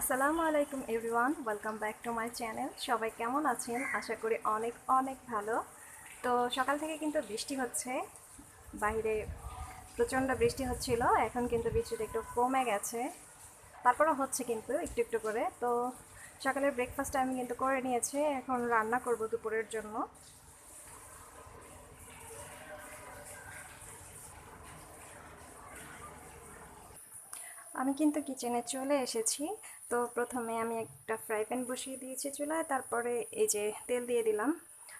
আসসালামু আলাইকুম everyone, welcome back to my channel. সবাই কেমন আছেন? আশা করি অনেক অনেক ভালো। তো সকাল থেকে কিন্তু বৃষ্টি হচ্ছে। বাইরে প্রচণ্ড বৃষ্টি হচ্ছিল, এখন কিন্তু বৃষ্টিটা একটু কমে গেছে। তারপরও হচ্ছে কিন্তু একটু একটু করে। তো সকালের ব্রেকফাস্ট আমি কিন্তু করে নিয়েছি, এখন রান্না করব দুপুরের জন্য। আমি কিন্তু কিচেনে চলে এসেছি। তো প্রথমে আমি একটা ফ্রাই প্যান বসিয়ে দিয়েছি চুলায়, তারপরে এই যে তেল দিয়ে দিলাম।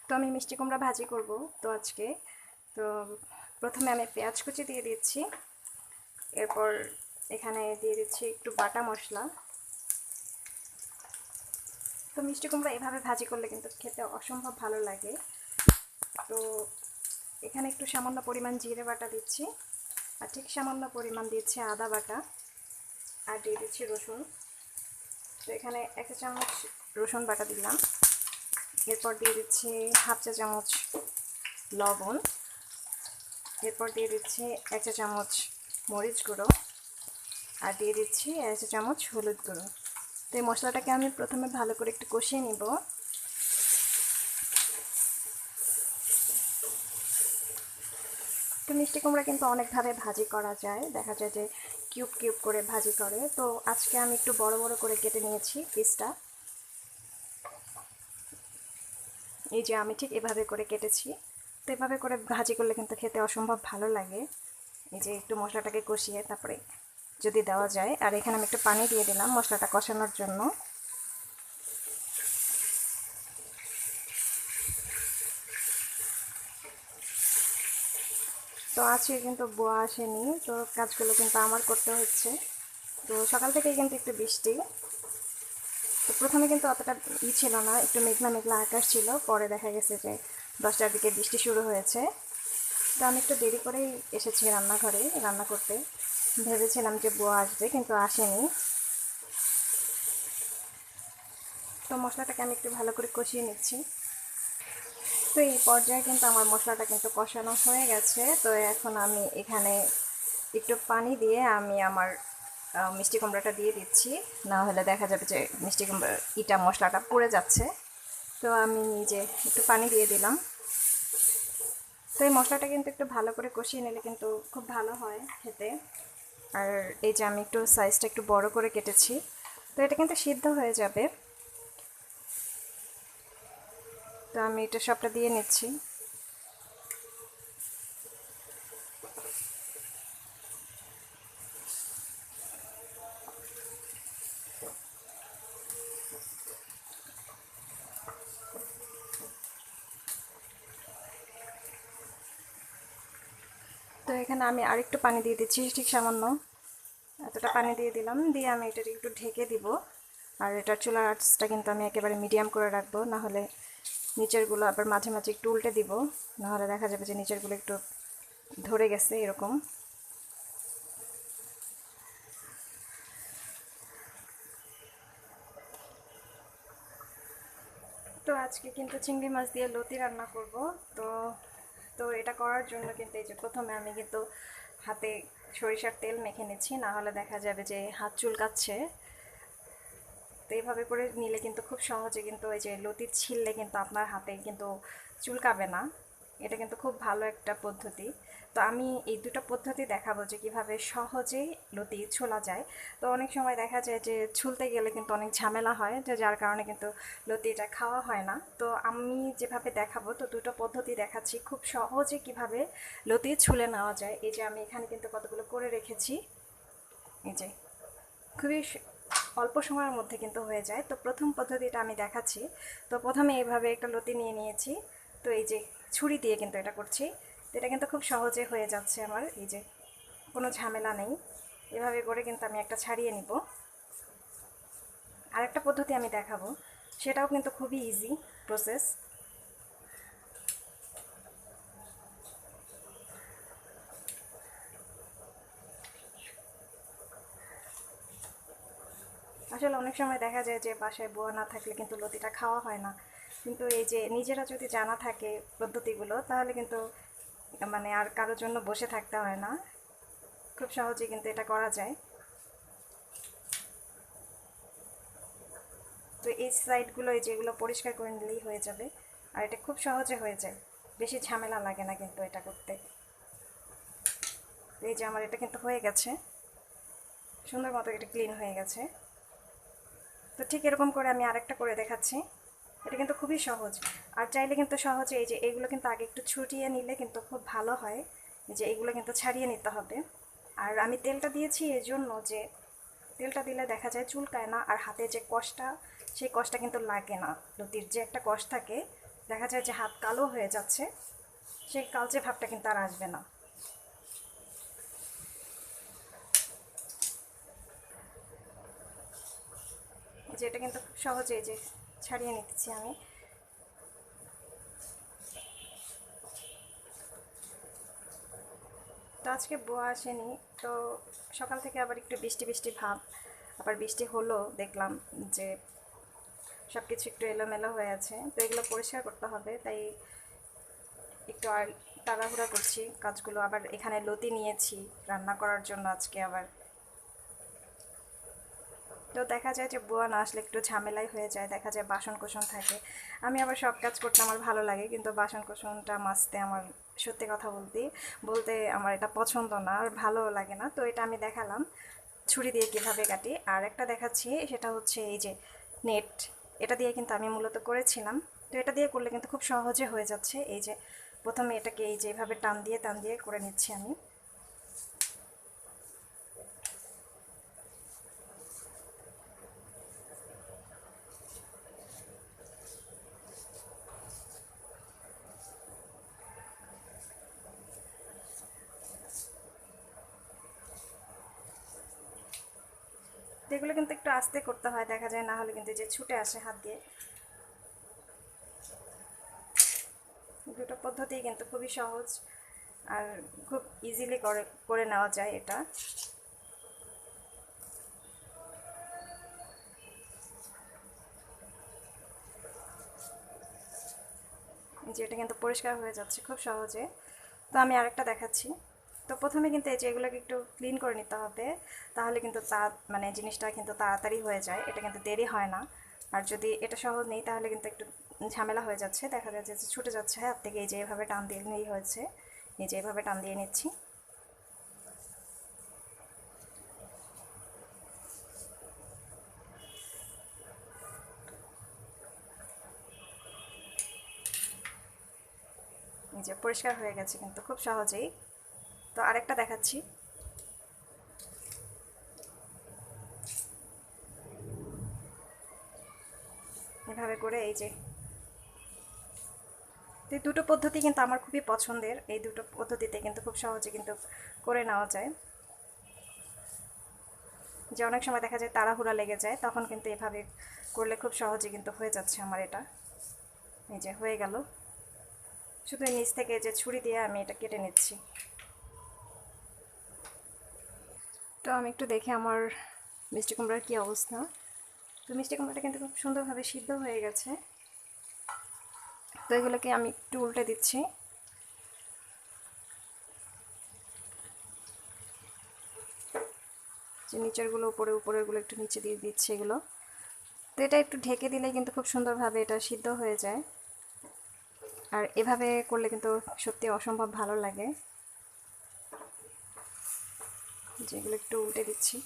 তো আমি মিষ্টি কুমড়া ভাজি করব তো আজকে। তো প্রথমে আমি পেঁয়াজ কুচি দিয়ে দিচ্ছি, এরপর এখানে দিয়ে দিচ্ছি একটু বাটা মশলা। তো মিষ্টি কুমড়া এভাবে ভাজি করলে কিন্তু খেতে অসম্ভব ভালো লাগে। তো এখানে একটু সামান্য পরিমাণ জিরে বাটা দিচ্ছি, আর ঠিক সামান্য পরিমাণ দিচ্ছি আদা বাটা, আর দিয়ে দিচ্ছি রসুন। তো এখানে এক চামচ রসুন বাটা দিলাম। এরপর দিয়ে দিচ্ছি হাফ চা চামচ লবণ। এরপর দিয়ে দিচ্ছি এক চা চামচ মরিচ গুঁড়ো। আর দিয়ে দিচ্ছি এক চা চামচ হলুদ গুঁড়ো। তো এই মশলাটাকে আমি প্রথমে ভালো করে একটু কষিয়ে নিব। তো মিষ্টি কুমড়া কিন্তু অনেকভাবে ভাজি করা যায়। দেখা যায় যে কিউব কিউব করে ভাজি করে। তো আজকে আমি একটু বড় বড় করে কেটে নিয়েছি পিসটা। এই যে আমি ঠিক এভাবে করে কেটেছি। তো এভাবে করে ভাজি করলে কিন্তু খেতে অসম্ভব ভালো লাগে। এই যে একটু মশলাটাকে কষিয়ে তারপরে যদি দেওয়া যায়। আর এখানে আমি একটু পানি দিয়ে দিলাম মশলাটা কষানোর জন্য। আজকে কিন্তু বোয়া আসেনি। তো কাজগুলো কিন্তু আমার করতে হচ্ছে। তো সকাল থেকেই কিন্তু একটু বৃষ্টি। তো প্রথমে কিন্তু অতটা ই ছিল না, একটু মেঘলা মেঘলা আকাশ ছিল। পরে দেখা গেছে যে দশটার দিকে বৃষ্টি শুরু হয়েছে। তো আমি একটু দেরি করেই এসেছি রান্নাঘরে, রান্না করতে। ভেবেছিলাম যে বোয়া আসবে, কিন্তু আসেনি। তো মশলাটাকে আমি একটু ভালো করে কষিয়ে নিচ্ছি। তো এই পর্যায়ে কিন্তু আমার মশলাটা কিন্তু কষানো হয়ে গেছে। তো এখন আমি এখানে একটু পানি দিয়ে আমি আমার মিষ্টি কুমড়াটা দিয়ে দিচ্ছি। না হলে দেখা যাবে যে মিষ্টি কুমড়া, ইটা মশলাটা পড়ে যাচ্ছে। তো আমি নিজে একটু পানি দিয়ে দিলাম। তো এই মশলাটা কিন্তু একটু ভালো করে কষিয়ে নিলে কিন্তু খুব ভালো হয় খেতে। আর এই যে আমি একটু সাইজটা একটু বড় করে কেটেছি। তো এটা কিন্তু সিদ্ধ হয়ে যাবে। তো আমি এটা সবটা দিয়ে নিচ্ছি। তো এখানে আমি আরেকটু পানি দিয়ে দিচ্ছি, ঠিক সামান্য। এতটা পানি দিয়ে দিলাম, দিয়ে আমি এটা একটু ঢেকে দিব। আর এটা চুলার আঁচটা কিন্তু আমি একেবারে মিডিয়াম করে রাখব না হলে নিচেরগুলো আবার মাঝে মাঝে একটু উল্টে দিব, নাহলে দেখা যাবে যে নিচেরগুলো একটু ধরে গেছে এরকম। তো আজকে কিন্তু চিংড়ি মাছ দিয়ে লতি রান্না করব। তো তো এটা করার জন্য কিন্তু এই যে প্রথমে আমি কিন্তু হাতে সরিষার তেল মেখে নিচ্ছি না হলে দেখা যাবে যে হাত চুলকাচ্ছে। তো এইভাবে করে নিলে কিন্তু খুব সহজে কিন্তু ওই যে লতি ছিললে কিন্তু আপনার হাতে কিন্তু চুলকাবে না। এটা কিন্তু খুব ভালো একটা পদ্ধতি। তো আমি এই দুটো পদ্ধতি দেখাবো যে কীভাবে সহজেই লতি ছোলা যায়। তো অনেক সময় দেখা যায় যে ছুলতে গেলে কিন্তু অনেক ঝামেলা হয়, যে যার কারণে কিন্তু লতিটা খাওয়া হয় না। তো আমি যেভাবে দেখাবো, তো দুটো পদ্ধতি দেখাচ্ছি খুব সহজে কীভাবে লতি ছুলে নেওয়া যায়। এই যে আমি এখানে কিন্তু কতগুলো করে রেখেছি। এই যে, খুবই অল্প সময়ের মধ্যে কিন্তু হয়ে যায়। তো প্রথম পদ্ধতিটা আমি দেখাচ্ছি। তো প্রথমে এইভাবে একটা লতি নিয়ে নিয়েছি। তো এই যে ছুরি দিয়ে কিন্তু এটা করছি। তো এটা কিন্তু খুব সহজে হয়ে যাচ্ছে আমার। এই যে কোনো ঝামেলা নেই। এভাবে করে কিন্তু আমি একটা ছাড়িয়ে নিব। আরেকটা পদ্ধতি আমি দেখাবো। সেটাও কিন্তু খুবই ইজি প্রসেস আসলে অনেক সময় দেখা যায় যে বাসায় বোয়া না থাকলে কিন্তু লতিটা খাওয়া হয় না। কিন্তু এই যে নিজেরা যদি জানা থাকে পদ্ধতিগুলো, তাহলে কিন্তু মানে আর কারোর জন্য বসে থাকতে হয় না। খুব সহজে কিন্তু এটা করা যায়। তো এই সাইডগুলো এই যেগুলো পরিষ্কার করে নিলেই হয়ে যাবে। আর এটা খুব সহজে হয়ে যায়। বেশি ঝামেলা লাগে না কিন্তু এটা করতে। এই যে আমার এটা কিন্তু হয়ে গেছে। সুন্দর মতো এটা ক্লিন হয়ে গেছে। তো ঠিক এরকম করে আমি আরেকটা করে দেখাচ্ছি। এটা কিন্তু খুবই সহজ। আর চাইলে কিন্তু সহজে এই যে এইগুলো কিন্তু আগে একটু ছুটিয়ে নিলে কিন্তু খুব ভালো হয়। যে এইগুলো কিন্তু ছাড়িয়ে নিতে হবে। আর আমি তেলটা দিয়েছি এই জন্য যে তেলটা দিলে দেখা যায় চুলকায় না আর হাতে যে কষটা, সেই কষটা কিন্তু লাগে না। লতির যে একটা কষ থাকে, দেখা যায় যে হাত কালো হয়ে যাচ্ছে, সেই কালচে ভাবটা কিন্তু আর আসবে না। এই যে এটা কিন্তু খুব সহজে যে ছাড়িয়ে নিতেছি আমি। তো আজকে বোয়া আসেনি, তো সকাল থেকে আবার একটু বৃষ্টি বৃষ্টি ভাব। আবার বৃষ্টি হলো, দেখলাম যে সব কিছু একটু এলোমেলো হয়ে আছে। তো এগুলো পরিষ্কার করতে হবে, তাই একটু আর তাড়াহুড়া করছি। কাজগুলো আবার এখানে লতি নিয়েছি, রান্না করার জন্য আজকে আবার। তো দেখা যায় যে বুয়া না আসলে একটু ঝামেলাই হয়ে যায়, দেখা যায় বাসন থাকে। আমি আবার সব কাজ করতে আমার ভালো লাগে, কিন্তু বাসন কোসনটা মাজতে আমার সত্যি কথা বলতে বলতে আমার এটা পছন্দ না আর ভালো লাগে না। তো এটা আমি দেখালাম ছুরি দিয়ে কীভাবে কাটি। আর একটা দেখাচ্ছি, সেটা হচ্ছে এই যে নেট, এটা দিয়ে কিন্তু আমি মূলত করেছিলাম। তো এটা দিয়ে করলে কিন্তু খুব সহজে হয়ে যাচ্ছে। এই যে প্রথমে এটাকে এই যে এইভাবে টান দিয়ে টান দিয়ে করে নিচ্ছি আমি। এগুলো কিন্তু একটু আস্তে করতে হয়, দেখা যায় না হলে কিন্তু যে ছুটে আসে হাত দিয়ে। দুটো পদ্ধতি কিন্তু খুবই সহজ আর খুব ইজিলি করে করে নেওয়া যায় এটা। যে এটা কিন্তু পরিষ্কার হয়ে যাচ্ছে খুব সহজে। তো আমি আরেকটা দেখাচ্ছি। তো প্রথমে কিন্তু এই যে এগুলোকে একটু ক্লিন করে নিতে হবে, তাহলে কিন্তু তা মানে জিনিসটা কিন্তু তাড়াতাড়ি হয়ে যায়। এটা কিন্তু দেরি হয় না। আর যদি এটা সহজ নেই, তাহলে কিন্তু একটু ঝামেলা হয়ে যাচ্ছে। দেখা যাচ্ছে যে ছুটে যাচ্ছে। হাত থেকে এই যে এভাবে টান দিয়ে নিয়েই হয়েছে। এই যে এভাবে টান দিয়ে নিচ্ছি। যে পরিষ্কার হয়ে গেছে কিন্তু খুব সহজেই। তো আরেকটা দেখাচ্ছি। এভাবে করে এই যে। এই দুটো পদ্ধতি কিন্তু আমার খুবই পছন্দের। এই দুটো পদ্ধতিতে কিন্তু খুব সহজে কিন্তু করে নেওয়া যায়। যে অনেক সময় দেখা যায় তাড়াহুড়া লেগে যায়, তখন কিন্তু এভাবে করলে খুব সহজে কিন্তু হয়ে যাচ্ছে আমার এটা। এই যে হয়ে গেল। শুধু নিচ থেকে যে ছুরি দিয়ে আমি এটা কেটে নিচ্ছি। আমি একটু দেখে আমার মিষ্টি কুমড়ার কী অবস্থা। তো মিষ্টি কুমড়াটা কিন্তু খুব সুন্দরভাবে সিদ্ধ হয়ে গেছে। তো এগুলোকে আমি একটু উল্টে দিচ্ছি। যে নিচেরগুলো, উপরে, উপরেরগুলো একটু নিচে দিয়ে দিচ্ছে এগুলো। তো এটা একটু ঢেকে দিলে কিন্তু খুব সুন্দরভাবে এটা সিদ্ধ হয়ে যায়। আর এভাবে করলে কিন্তু সত্যি অসম্ভব ভালো লাগে। যেগুলো একটু উল্টে দিচ্ছি।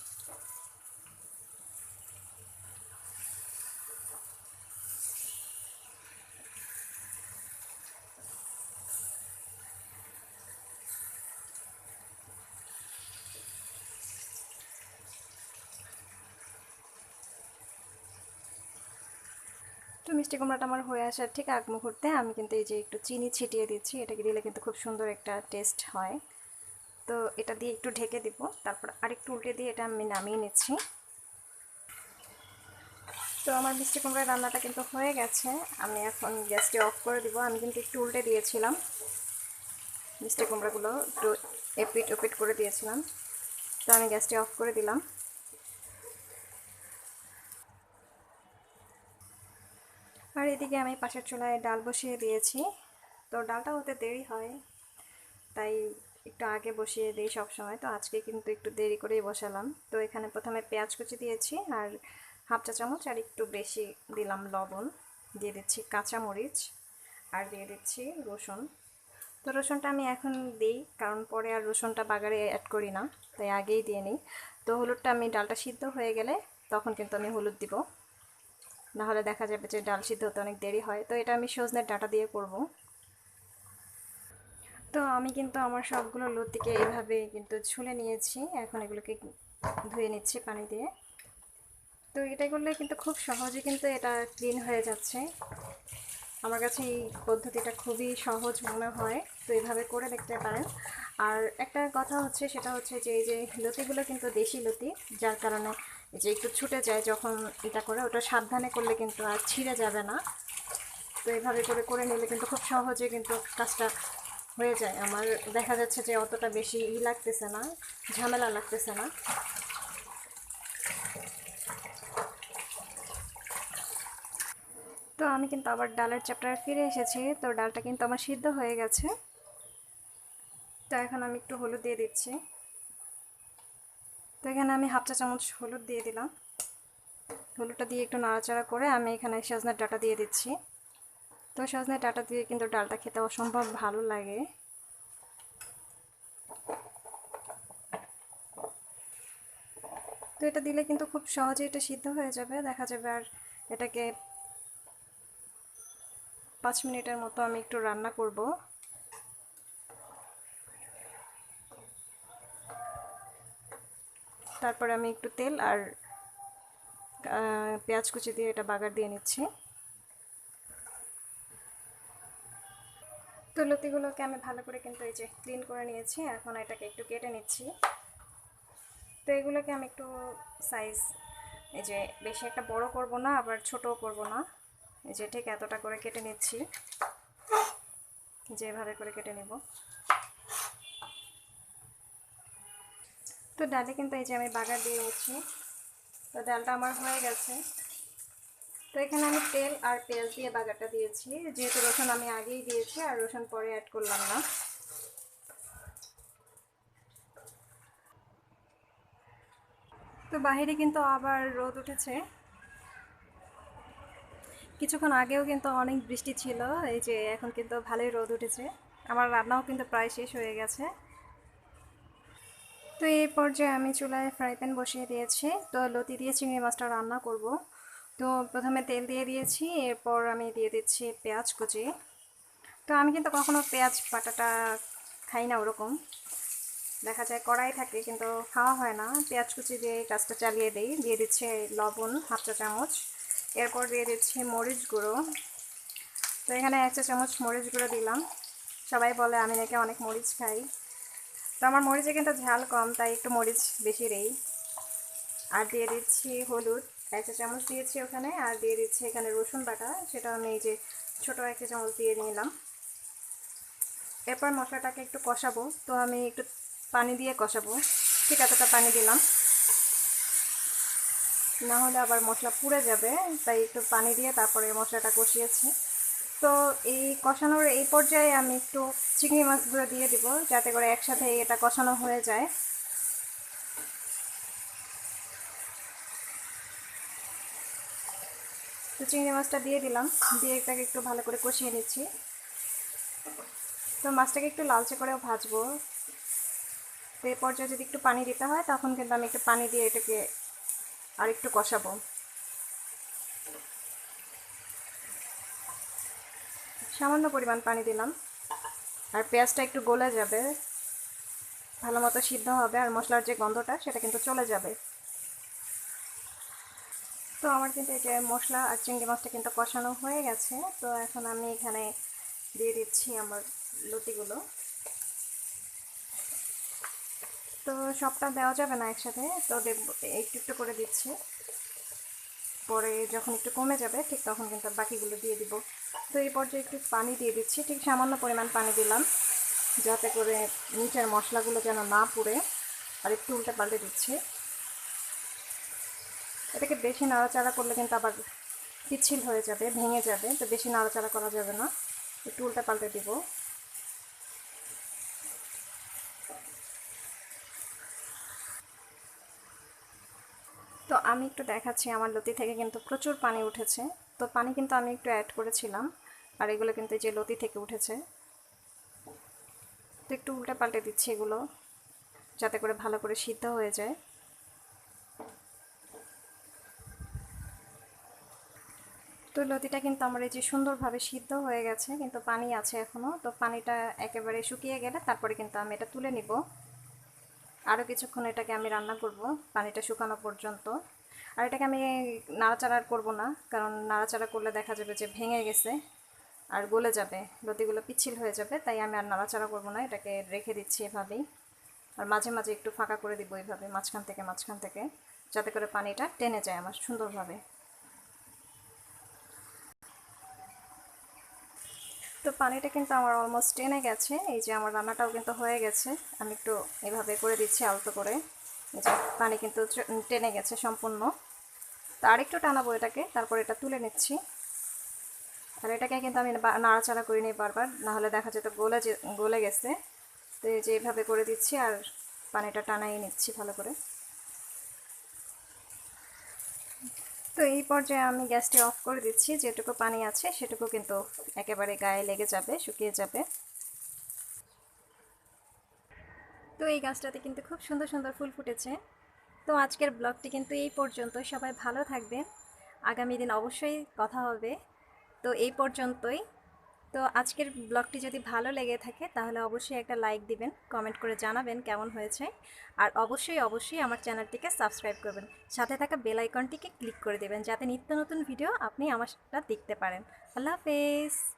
তো মিষ্টি কুমড়াটা আমার হয়ে আসার ঠিক আগ মুহূর্তে আমি কিন্তু এই যে একটু চিনি ছিটিয়ে দিচ্ছি, এটাকে দিলে কিন্তু খুব সুন্দর একটা টেস্ট হয়। তো এটা দিয়ে একটু ঢেকে দিব। তারপর আরেকটু উল্টে দিয়ে এটা আমি নামিয়ে নিচ্ছি। তো আমার মিষ্টি কুমড়ার রান্নাটা কিন্তু হয়ে গেছে। আমি এখন গ্যাসটি অফ করে দিব। আমি কিন্তু একটু উল্টে দিয়েছিলাম। মিষ্টি কুমড়াগুলো একটু এপিট ওপিট করে দিয়েছিলাম। তো আমি গ্যাসটি অফ করে দিলাম। আর এদিকে আমি পাশের চুলায় ডাল বসিয়ে দিয়েছি। তো ডালটা হতে দেরি হয়, তাই একটু আগে বসিয়ে দিই সব সময় তো আজকে কিন্তু একটু দেরি করেই বসালাম। তো এখানে প্রথমে পেঁয়াজ কুচি দিয়েছি আর হাফ চা চামচ আর একটু বেশি দিলাম লবণ। দিয়ে দিচ্ছি কাঁচামরিচ আর দিয়ে দিচ্ছি রসুন। তো রসুনটা আমি এখন দিই কারণ পরে আর রসুনটা বাগারে অ্যাড করি না, তাই আগেই দিয়ে নিই। তো হলুদটা আমি ডালটা সিদ্ধ হয়ে গেলে তখন কিন্তু আমি হলুদ দিব। নাহলে দেখা যাবে যে ডাল সিদ্ধ হতে অনেক দেরি হয়। তো এটা আমি সজনের ডাটা দিয়ে করব। তো আমি কিন্তু আমার সবগুলো লতিকে এভাবে কিন্তু ছুলে নিয়েছি। এখন এগুলোকে ধুয়ে নিচ্ছি পানি দিয়ে। তো এটা করলে কিন্তু খুব সহজে কিন্তু এটা ক্লিন হয়ে যাচ্ছে। আমার কাছে এই পদ্ধতিটা খুবই সহজ মনে হয়, তো এইভাবে করে দেখতে পারেন। আর একটা কথা হচ্ছে, সেটা হচ্ছে যে এই যে লতিগুলো কিন্তু দেশি লতি, যার কারণে যে একটু ছুটে যায় যখন এটা করে, ওটা সাবধানে করলে কিন্তু আর ছিঁড়ে যাবে না। তো এইভাবে করে করে নিলে কিন্তু খুব সহজে কিন্তু কাজটা হয়ে যায়। আমার দেখা যাচ্ছে যে অতটা বেশি ই লাগতেছে না, ঝামেলা লাগতেছে না। তো আমি কিন্তু আবার ডালের চ্যাপ্টারে ফিরে এসেছি। তো ডালটা কিন্তু আমার সিদ্ধ হয়ে গেছে। তো এখন আমি একটু হলুদ দিয়ে দিচ্ছি। তো এখানে আমি হাফ চা চামচ হলুদ দিয়ে দিলাম। হলুদটা দিয়ে একটু নাড়াচাড়া করে আমি এখানে সজনের ডাটা দিয়ে দিচ্ছি। তো সজনের ডাটা দিয়ে কিন্তু ডালটা খেতে অসম্ভব ভালো লাগে। তো এটা দিলে কিন্তু খুব সহজে এটা সিদ্ধ হয়ে যাবে। দেখা যাবে আর এটাকে পাঁচ মিনিটের মতো আমি একটু রান্না করব। তারপরে আমি একটু তেল আর পেঁয়াজ কুচি দিয়ে এটা বাগার দিয়ে নিচ্ছি। তো লতিগুলোকে আমি ভালো করে কিন্তু এই যে ক্লিন করে নিয়েছি, এখন এটাকে একটু কেটে নিচ্ছি। তো এগুলোকে আমি একটু সাইজ এই যে বেশি একটা বড় করব না, আবার ছোটও করব না। এই যে ঠিক এতটা করে কেটে নিচ্ছি। যেভাবে করে কেটে নেব। তো ডালে কিন্তু এই যে আমি বাগার দিয়ে নিচ্ছি। তো ডালটা আমার হয়ে গেছে। এখানে আমি তেল আর পেঁয়াজ দিয়ে বাগারটা দিয়েছি। যেহেতু রসুন আমি আগেই দিয়েছি আর রসুন পরে অ্যাড করলাম না। তো বাহিরে কিন্তু আবার রোদ উঠেছে। কিছুক্ষণ আগেও কিন্তু অনেক বৃষ্টি ছিল, এই যে এখন কিন্তু ভালোই রোদ উঠেছে। আমার রান্নাও কিন্তু প্রায় শেষ হয়ে গেছে। তো এই পর্যায়ে আমি চুলায় ফ্রাই প্যান বসিয়ে দিয়েছি। তো লতি দিয়ে চিংড়ি মাছটা রান্না করব। তো প্রথমে তেল দিয়ে দিয়েছি, এরপর আমি দিয়ে দিচ্ছি পেঁয়াজ কুচি। তো আমি কিন্তু কখনো পেঁয়াজ বাটাটা খাই না ওরকম। দেখা যায় কড়াই থাকে কিন্তু খাওয়া হয় না। পেঁয়াজ কুচি দিয়ে কাজটা চালিয়ে দিই। দিয়ে দিচ্ছে লবণ হাফ চা চামচ। এরপর দিয়ে দিচ্ছি মরিচ গুঁড়ো। তো এখানে এক চা চামচ মরিচ গুঁড়ো দিলাম। সবাই বলে আমি নাকি অনেক মরিচ খাই। তো আমার মরিচে কিন্তু ঝাল কম, তাই একটু মরিচ বেশি দেই। আর দিয়ে দিচ্ছি হলুদ। এক চা চামচ দিয়েছি ওখানে, আর দিয়ে দিচ্ছি এখানে রসুন বাটা, সেটা আমি এই যে ছোটো এক চা চামচ দিয়ে নিলাম। এরপর মশলাটাকে একটু কষাবো, তো আমি একটু পানি দিয়ে কষাবো। ঠিক এতটা পানি দিলাম। না হলে আবার মশলা পুড়ে যাবে, তাই একটু পানি দিয়ে তারপরে মশলাটা কষিয়েছি। তো এই কষানোর এই পর্যায়ে আমি একটু চিংড়ি মাছগুলো দিয়ে দিব, যাতে করে একসাথে এটা কষানো হয়ে যায়। তো চিংড়ি মাছটা দিয়ে দিলাম। দিয়ে এটাকে একটু ভালো করে কষিয়ে নিচ্ছি। তো মাছটাকে একটু লালচে করেও ভাজবো। তো এই পর্যায়ে যদি একটু পানি দিতে হয়, তখন কিন্তু আমি একটু পানি দিয়ে এটাকে আর একটু কষাবো। সামান্য পরিমাণ পানি দিলাম। আর পেঁয়াজটা একটু গলে যাবে। ভালো মতো সিদ্ধ হবে। আর মশলার যে গন্ধটা, সেটা কিন্তু চলে যাবে। তো আমার কিন্তু এই যে মশলা আর চিংড়ি মাছটা কিন্তু কষানো হয়ে গেছে। তো এখন আমি এখানে দিয়ে দিচ্ছি আমার লতিগুলো তো সবটা দেওয়া যাবে না একসাথে, তো একটু একটু করে দিচ্ছি। পরে যখন একটু কমে যাবে, ঠিক তখন কিন্তু বাকিগুলো দিয়ে দিব। তো এই পর্যায়ে একটু পানি দিয়ে দিচ্ছি, ঠিক সামান্য পরিমাণ পানি দিলাম। যাতে করে নিচের মশলাগুলো যেন না পুড়ে, আর একটু উল্টে পাল্টে দিচ্ছি। এটাকে বেশি নাড়াচাড়া করলে কিন্তু আবার পিচ্ছিল হয়ে যাবে, ভেঙে যাবে, তো বেশি নাড়াচাড়া করা যাবে না। একটু উল্টে পাল্টে দিব। তো আমি একটু দেখাচ্ছি, আমার লতি থেকে কিন্তু প্রচুর পানি উঠেছে। তো পানি কিন্তু আমি একটু অ্যাড করেছিলাম, আর এগুলো কিন্তু যে লতি থেকে উঠেছে। তো একটু উল্টে পাল্টে দিচ্ছি এগুলো, যাতে করে ভালো করে সিদ্ধ হয়ে যায়। তো লতিটা কিন্তু আমার এই যে সুন্দরভাবে সিদ্ধ হয়ে গেছে, কিন্তু পানি আছে এখনও তো পানিটা একেবারে শুকিয়ে গেলে তারপরে কিন্তু আমি এটা তুলে নিব। আরও কিছুক্ষণ এটাকে আমি রান্না করব, পানিটা শুকানো পর্যন্ত। আর এটাকে আমি নাড়াচাড়া করব না, কারণ নাড়াচাড়া করলে দেখা যাবে যে ভেঙে গেছে আর গলে যাবে। লতিগুলো পিচ্ছিল হয়ে যাবে, তাই আমি আর নাড়াচাড়া করব না, এটাকে রেখে দিচ্ছি এভাবেই। আর মাঝে মাঝে একটু ফাঁকা করে দিব এইভাবে, মাঝখান থেকে মাঝখান থেকে, যাতে করে পানিটা টেনে যায় আমার সুন্দরভাবে। তো পানিটা কিন্তু আমার অলমোস্ট টেনে গেছে। এই যে আমার রান্নাটাও কিন্তু হয়ে গেছে। আমি একটু এভাবে করে দিচ্ছি আলতো করে। এই যে পানি কিন্তু টেনে গেছে সম্পূর্ণ। তো আরেকটু টানাবো এটাকে, তারপর এটা তুলে নিচ্ছি। আর এটাকে কিন্তু আমি নাড়াচাড়া করি নি বারবার, নাহলে দেখা যেত গলে গলে গেছে। তো এই যে এভাবে করে দিচ্ছি আর পানিটা টানাই নিচ্ছি ভালো করে। তো এই পর্যায়ে আমি গ্যাসটি অফ করে দিচ্ছি। যেটুকু পানি আছে সেটুকু কিন্তু একেবারে গায়ে লেগে যাবে, শুকিয়ে যাবে। তো এই গাছটাতে কিন্তু খুব সুন্দর সুন্দর ফুল ফুটেছে। তো আজকের ব্লগটি কিন্তু এই পর্যন্ত। সবাই ভালো থাকবেন। আগামী দিন অবশ্যই কথা হবে। তো এই পর্যন্তই। তো আজকের ব্লগটি যদি ভালো লেগে থাকে, তাহলে অবশ্যই একটা লাইক দিবেন, কমেন্ট করে জানাবেন কেমন হয়েছে। আর অবশ্যই অবশ্যই আমার চ্যানেলটিকে সাবস্ক্রাইব করবেন। সাথে থাকা বেল আইকনটিকে ক্লিক করে দেবেন, যাতে নিত্য নতুন ভিডিও আপনি আমারটা দেখতে পারেন। আল্লাহ হাফেজ।